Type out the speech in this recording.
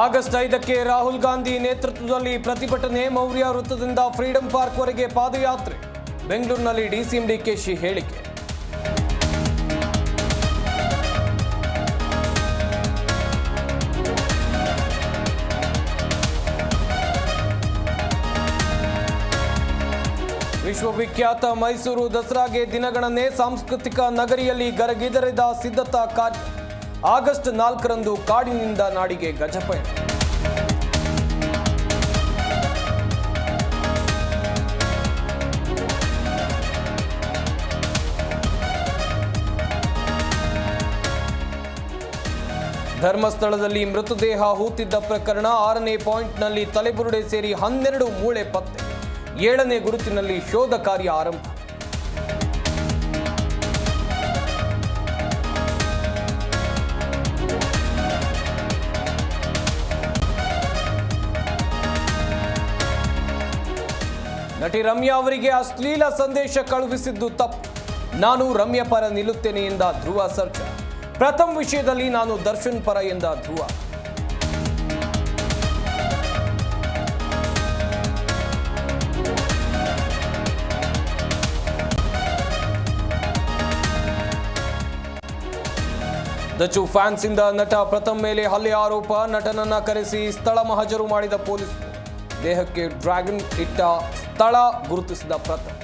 August ಐದಕ್ಕೆ ರಾಹುಲ್ ಗಾಂಧಿ ನೇತೃತ್ವದಲ್ಲಿ ಪ್ರತಿಭಟನೆ ಮೌರ್ಯ ವೃತ್ತದಿಂದ ಫ್ರೀಡಂ ಪಾರ್ಕ್ವರೆಗೆ ಪಾದಯಾತ್ರೆ. ಬೆಂಗಳೂರಿನಲ್ಲಿ ಡಿಸಿಎಂ ಡಿಕೆಶಿ ಹೇಳಿಕೆ. ವಿಶ್ವವಿಖ್ಯಾತ ಮೈಸೂರು ದಸರಾಗೆ ದಿನಗಣನೆ ಸಾಂಸ್ಕೃತಿಕ ನಗರಿಯಲ್ಲಿ ಗರಗಿದರಿದ ಸಿದ್ಧತಾ ಕಾರ್ಯ. ಆಗಸ್ಟ್ ನಾಲ್ಕರಂದು ಕಾಡಿನಿಂದ ನಾಡಿಗೆ ಗಜಪಯಣ ಧರ್ಮಸ್ಥಳದಲ್ಲಿ ಮೃತದೇಹ ಹೂತಿದ್ದ ಪ್ರಕರಣ ಆರನೇ ಪಾಯಿಂಟ್ನಲ್ಲಿ ತಲೆಬುರುಡೆ ಸೇರಿ ಹನ್ನೆರಡು ಮೂಳೆ ಪತ್ತೆ. ಏಳನೇ ಗುರುತಿನಲ್ಲಿ ಶೋಧ ಕಾರ್ಯ ಆರಂಭ. ನಟಿ ರಮ್ಯಾ ಅವರಿಗೆ ಅಶ್ಲೀಲ ಸಂದೇಶ ಕಳುಹಿಸಿದ್ದು ತಪ್ಪು. ನಾನು ರಮ್ಯಾ ಪರ ನಿಲ್ಲುತ್ತೇನೆ ಎಂದ ಧ್ರುವ ಸರ್ಜಾ. ಪ್ರಥಮ ವಿಷಯದಲ್ಲಿ ನಾನು ದರ್ಶನ್ ಪರ ಎಂದ ಧ್ರುವ. ದಚು ಫ್ಯಾನ್ಸ್ ಇಂದ ನಟ ಪ್ರಥಮ್ ಮೇಲೆ ಹಲ್ಲೆ ಆರೋಪ. ನಟನನ್ನ ಕರೆಸಿ ಸ್ಥಳ ಮಹಜರು ಮಾಡಿದ ಪೊಲೀಸರು ದೇಹಕ್ಕೆ ಡ್ರ್ಯಾಗನ್ ಇಟ್ಟ ಸ್ಥಳ ಗುರುತಿಸಿದ ಪ್ರಥಮ್